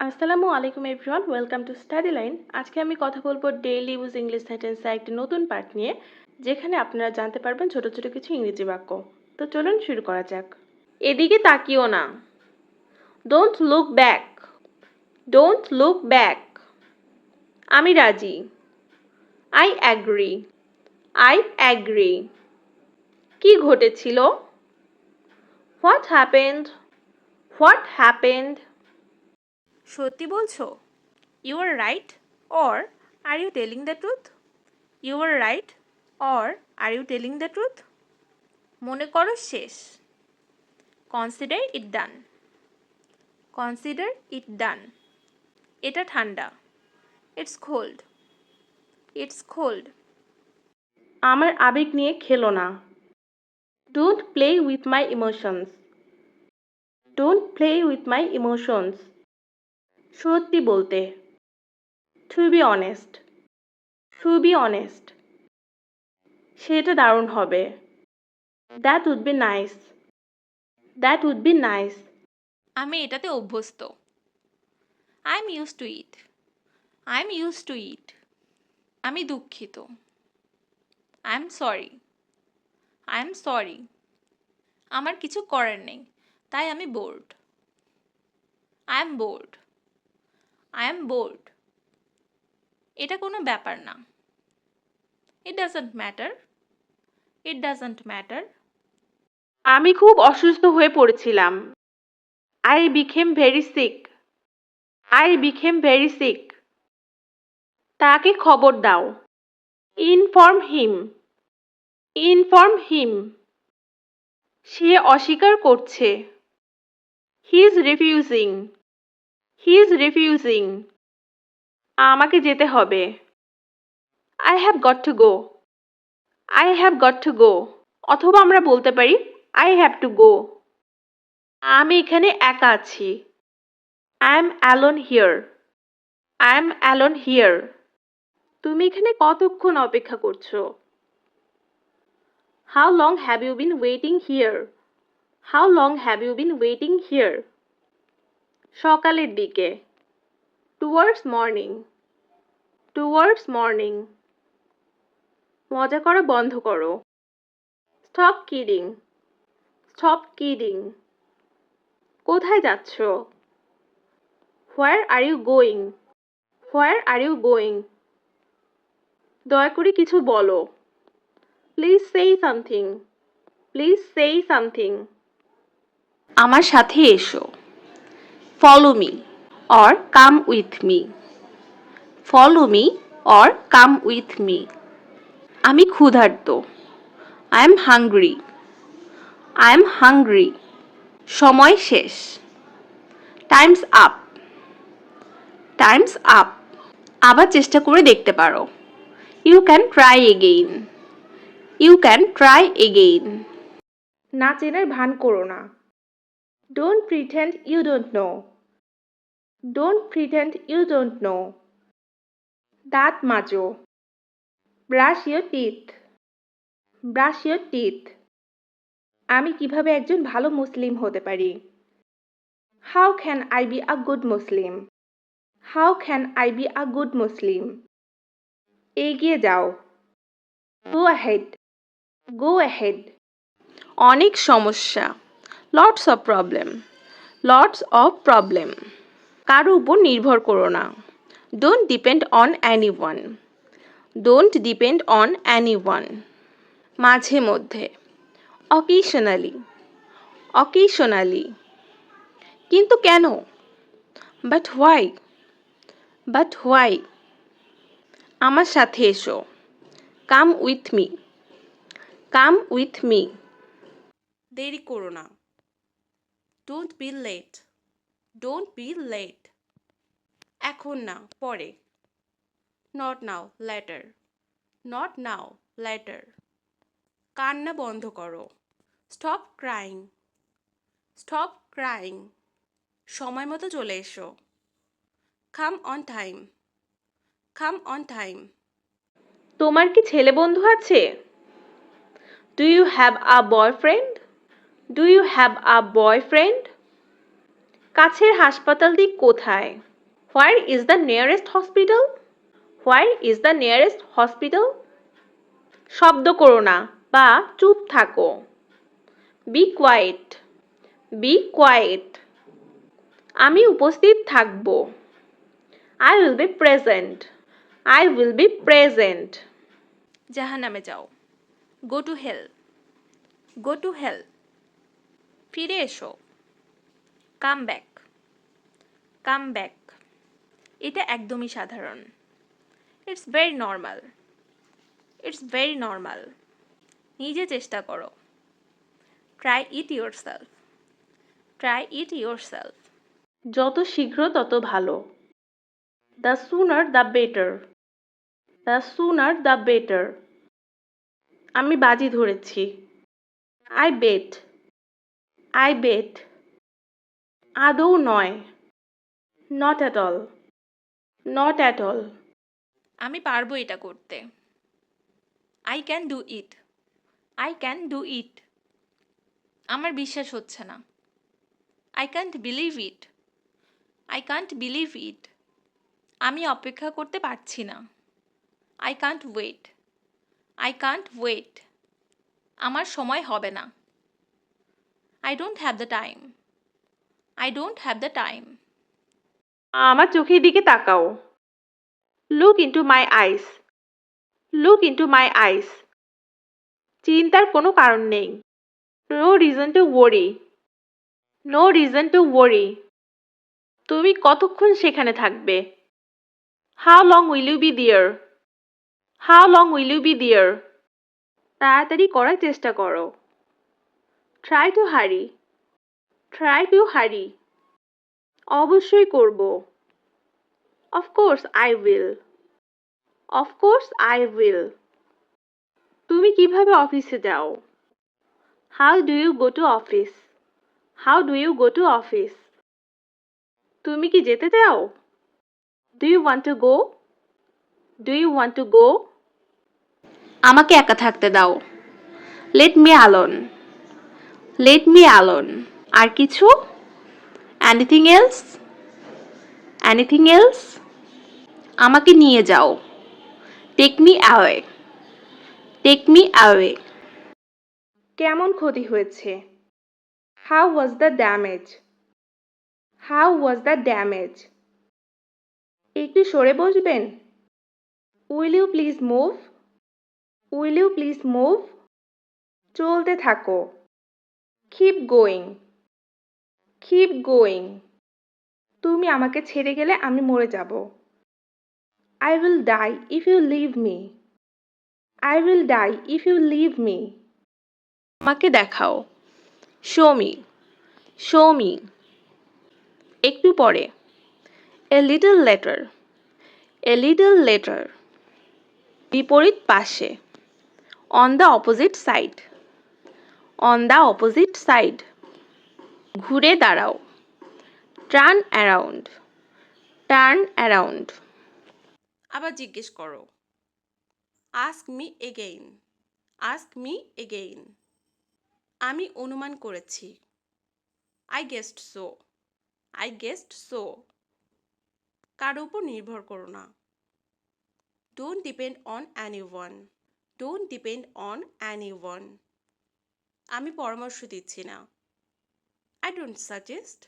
আসসালামু আলাইকুম everyone, welcome to study line. আজকে আমি কথা বলব ডেইলি ইউজ ইংলিশ সেন্টেন্সের একটি নতুন পার্ট নিয়ে, যেখানে আপনারা জানতে পারবেন ছোট ছোট কিছু ইংরেজি বাক্য। তো চলুন শুরু করা যাক। এদিকে তাকিও না। Don't look back don't look back আমি রাজি। আই অ্যাগ্রি আই অ্যাগ্রি কি ঘটেছিল? হোয়াট হ্যাপেন্ড হোয়াট হ্যাপেন্ড সত্যি বলছো? You are right or are you telling the truth you are right or are you telling the truth মনে করো শেষ। Consider it done consider it ডান এটা ঠান্ডা। It's cold it's cold আমার আবেগ নিয়ে খেলো না। Don't play with my emotions don't play with my emotions সত্যি বলতে to be honest to be honest সেটা দারুণ হবে। That would be nice that would be nice আমি এটাতে অভ্যস্ত। I am use to it I am use to it আমি দুঃখিত। I am sorry I am sorry আমার কিছু করার নেই, তাই আমি bored I am bored I am bored এটা কোনো ব্যাপার না। It doesn't matter it doesn't matter আমি খুব অসুস্থ হয়ে পড়েছিলাম। I became very sick I became very sick তাকে খবর দাও। ইনফর্ম হিম ইনফর্ম হিম সে অস্বীকার করছে। He is refusing he is refusing আমাকে যেতে হবে। I have got to go I have got to go অথবা আমরা বলতে পারি আই হ্যাভ টু গো আমি এখানে একা আছি। I am alone here I am alone here তুমি এখানে কতক্ষণ অপেক্ষা করছ? How long have you been waiting here how long have you been waiting here সকালের দিকে। টুয়ার্ডস মর্নিং টুয়ার্ডস মর্নিং মজা করা বন্ধ করো। স্টপ কিডিং স্টপ কিডিং কোথায় যাচ্ছ? Where are you going where are you going দয়া করে কিছু বলো। প্লিজ সেই সামথিং প্লিজ সেই সামথিং আমার সাথে এসো। Follow me or come with me follow me or come with me আমি ক্ষুধার্ত। I am hungry I am hungry সময় শেষ। টাইমস আপ টাইমস আপ আবার চেষ্টা করে দেখতে পারো। You can try again you can try again না চেনার ভান করো না। Don't pretend you don't know don't pretend you don't know দাঁত মাজো। Brush your teeth brush your teeth আমি কীভাবে একজন ভালো মুসলিম হতে পারি? How can I be a good Muslim how can I be a good Muslim এগিয়ে যাও। গো অ্যাহেড গো অ্যাহেড অনেক সমস্যা। Lots of problem lots of problem কারও উপর নির্ভর করো না। Don't depend on anyone don't depend on anyone মাঝে মধ্যে। অকেশনালি অকেশনালি কিন্তু কেন? বাট হোয়াই বাট হোয়াই আমার সাথে এসো। Come with me come with me দেরি করো না। Don't be late don't be late এখন না, পরে। Not now later not now later কান্না বন্ধ করো। স্টপ ক্রাইং স্টপ ক্রাইং সময় মতো চলে এসো। Come on time come on time তোমার কি ছেলে বন্ধু আছে? Do you have a boyfriend do you have a boyfriend কাছের হাসপাতালটি কোথায়? Where is the nearest hospital where is the nearest hospital শব্দ করো না বা চুপ থাকো। বি কোয়াইট বি কোয়াইট আমি উপস্থিত থাকব। I will be present I will be present জাহান্নামে যাও। Go to hell go to hell ফিরে এসো। কাম ব্যাক কাম ব্যাক এটা একদমই সাধারণ। It's very normal it's very normal নিজে চেষ্টা করো। Try it yourself try it yourself যত শীঘ্র তত ভালো। The sooner the better the sooner the better আমি বাজি ধরেছি। আই বেট আই বেট আদৌ নয়। Not at all not at all আমি পারব এটা করতে। I can do it I can do it আমার বিশ্বাস হচ্ছে না। I can't believe it I can't believe it আমি অপেক্ষা করতে পারছি না। I can't wait I can't wait আমার সময় হবে না। I don't have the time I don't have the time আমার চোখের দিকে তাকাও। Look into my eyes look into my eyes চিন্তার কোনো কারণ নেই। No reason to worry no reason to worry তুমি কতক্ষণ সেখানে থাকবে? How long will you be there how long will you be there তাড়াতাড়ি করার চেষ্টা করো। Try to hurry try to hurry অবশ্যই করব। Of course I will of course I will তুমি কীভাবে অফিসে যাও? How do you go to office how do you go to office তুমি কি যেতে চাও? Do you want to go do you want to go আমাকে একা থাকতে দাও। Let me alone let me alone আর কিছু? এনিথিং এলস এনিথিং এলস আমাকে নিয়ে যাও। Take me away take me away কেমন ক্ষতি হয়েছে? How was the damage how was the damage একটু সরে বসবেন? Will you please move will you please move চলতে থাকো। কিপ গোয়িং কিপ গোয়িং তুমি আমাকে ছেড়ে গেলে আমি মরে যাব। I will die if you leave me I will die if you leave me আমাকে দেখাও। শো মি শো মি একটু পরে। A little later a little later বিপরীত পাশে। On the opposite side on the opposite side ঘুরে দাঁড়াও। Turn around turn around আবার জিজ্ঞেস করো। Ask me again ask me again আমি অনুমান করেছি। I guessed so I guessed so কারও উপর নির্ভর করো না। Don't depend on anyone don't depend on anyone আমি পরামর্শ দিচ্ছি না। I don't suggest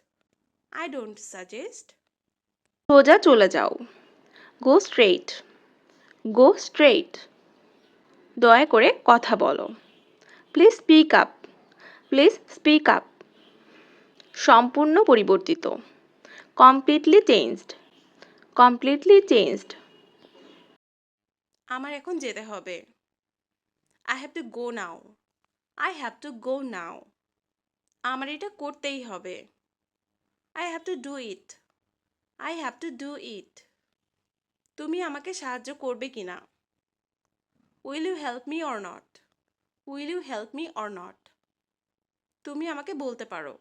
I don't suggest সোজা চলে যাও। গো স্ট্রেইট গো স্ট্রেইট দয়া করে কথা বলো। Please speak up please speak up সম্পূর্ণ পরিবর্তিত। কমপ্লিটলি চেঞ্জড কমপ্লিটলি চেঞ্জড আমার এখন যেতে হবে। I have to go now I have to go now আমার এটা করতেই হবে। I have to do it I have to do it তুমি আমাকে সাহায্য করবে কি না will you help me or not will you help me or not তুমি আমাকে বলতে পারো।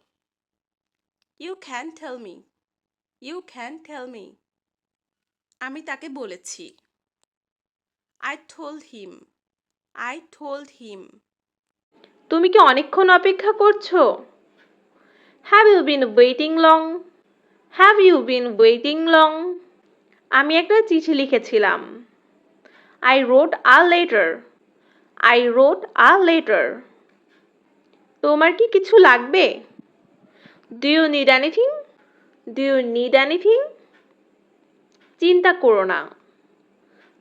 You can tell me you can tell me আমি তাকে বলেছি। I told him I told him তুমি কি অনেকক্ষণ অপেক্ষা করছ? Have you been waiting long have you been waiting long আমি একটা চিঠি লিখেছিলাম। I wrote a letter I wrote a letter তোমার কি কিছু লাগবে? Do you need anything do you need anything চিন্তা করো না।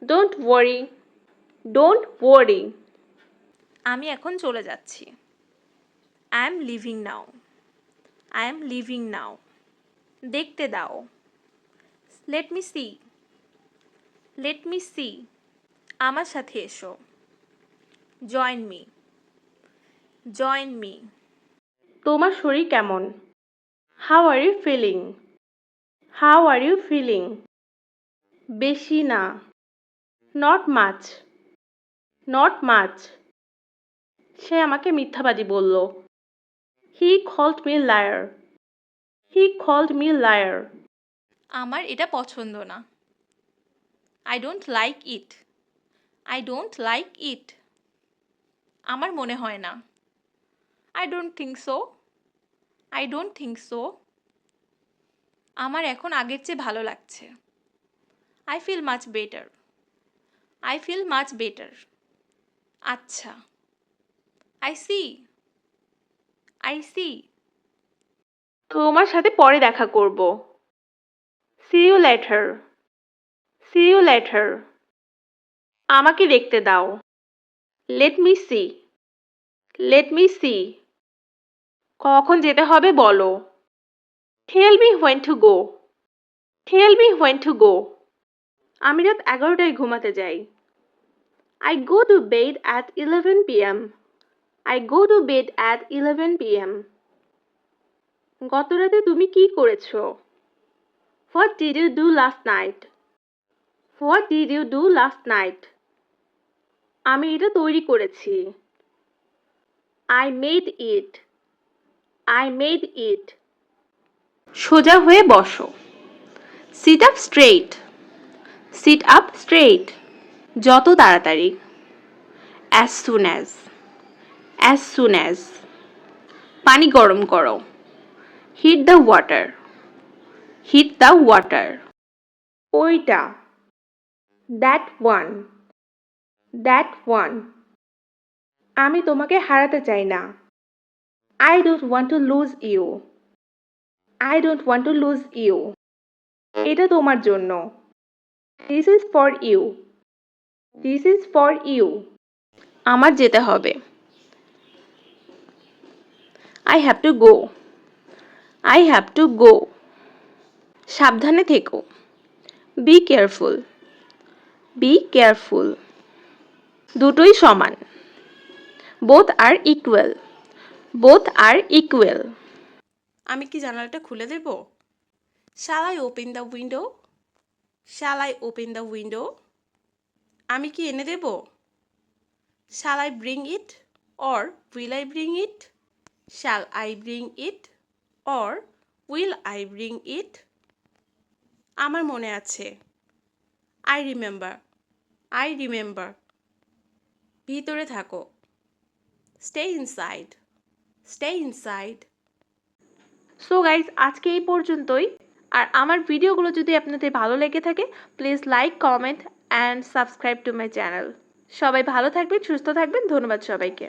ডোন্ট ওয়ারি ডোন্ট ওয়ারি আমি এখন চলে যাচ্ছি। I am leaving now I am leaving now দেখতে দাও। Let me see let me see আমার সাথে এসো। জয়েন মি জয়েন মি তোমার শরীর কেমন? How are you feeling how are you feeling বেশি না। নট মাছ নট মাচ সে আমাকে মিথ্যাবাদী বলল। He called me liar he called me liar আমার এটা পছন্দ না। I don't like it I don't like it আমার মনে হয় না। I don't think so I don't think so আমার এখন আগের চেয়ে ভালো লাগছে। I feel much better I feel much better আচ্ছা। আই সি আই সি তোমার সাথে পরে দেখা করব। See you later see you later আমাকে দেখতে দাও। Let me see let me see কখন যেতে হবে বলো। Tell me when to go tell me when to go আমি রাত এগারোটায় ঘুমাতে যাই। I go to bed at eleven P M I go to bed at eleven P M গত রাতে তুমি কি করেছ? What did you do last night what did you do last night আমি এটা তৈরি করেছি। I made it I made it সোজা হয়ে বসো। Sit up straight sit up straight যত তাড়াতাড়ি। As soon as as soon as পানি গরম করো। Heat the water heat the water ওইটা। দ্যাট ওয়ান দ্যাট ওয়ান আমি তোমাকে হারাতে চাই না। I don't want to lose you I don't want to lose you এটা তোমার জন্য। This is for you this is for you আমার যেতে হবে। I have to go I have to go সাবধানে থেকো। বি কেয়ারফুল বি কেয়ারফুল দুটোই সমান। Both are equal both are equal আমি কি জানালাটা খুলে দেব? Shall I open the window shall I open the window আমি কি এনে দেব? Shall I bring it or will I bring it shall I bring it or will I bring it আমার মনে আছে। আই রিমেম্বার আই রিমেম্বার ভিতরে থাকো। Stay inside stay inside so guys আজকে এই পর্যন্তই। আর আমার ভিডিওগুলো যদি আপনাদের ভালো লেগে থাকে please like comment and subscribe to my channel সবাই ভালো থাকবেন, সুস্থ থাকবেন। ধন্যবাদ সবাইকে।